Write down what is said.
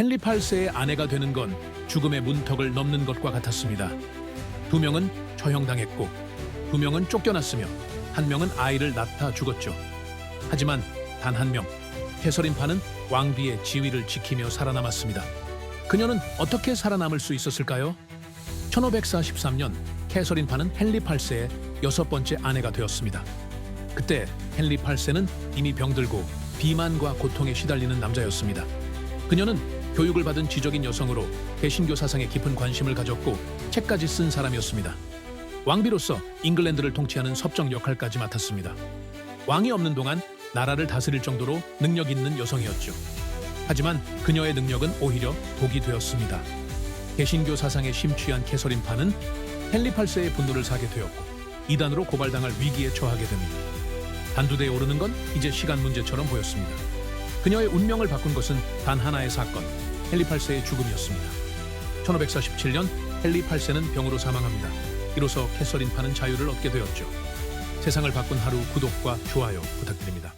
헨리 8세의 아내가 되는 건 죽음의 문턱을 넘는 것과 같았습니다. 두 명은 처형당했고 두 명은 쫓겨났으며 한 명은 아이를 낳다 죽었죠. 하지만 단 한 명, 캐서린 파는 왕비의 지위를 지키며 살아남았습니다. 그녀는 어떻게 살아남을 수 있었을까요? 1543년 캐서린 파는 헨리 8세의 여섯 번째 아내가 되었습니다. 그때 헨리 8세는 이미 병들고 비만과 고통에 시달리는 남자였습니다. 그녀는 교육을 받은 지적인 여성으로 개신교 사상에 깊은 관심을 가졌고 책까지 쓴 사람이었습니다. 왕비로서 잉글랜드를 통치하는 섭정 역할까지 맡았습니다. 왕이 없는 동안 나라를 다스릴 정도로 능력 있는 여성이었죠. 하지만 그녀의 능력은 오히려 독이 되었습니다. 개신교 사상에 심취한 캐서린 파는 헨리 8세의 분노를 사게 되었고 이단으로 고발당할 위기에 처하게 됩니다. 단두대에 오르는 건 이제 시간 문제처럼 보였습니다. 그녀의 운명을 바꾼 것은 단 하나의 사건, 헨리 8세의 죽음이었습니다. 1547년 헨리 8세는 병으로 사망합니다. 이로써 캐서린 파는 자유를 얻게 되었죠. 세상을 바꾼 하루 구독과 좋아요 부탁드립니다.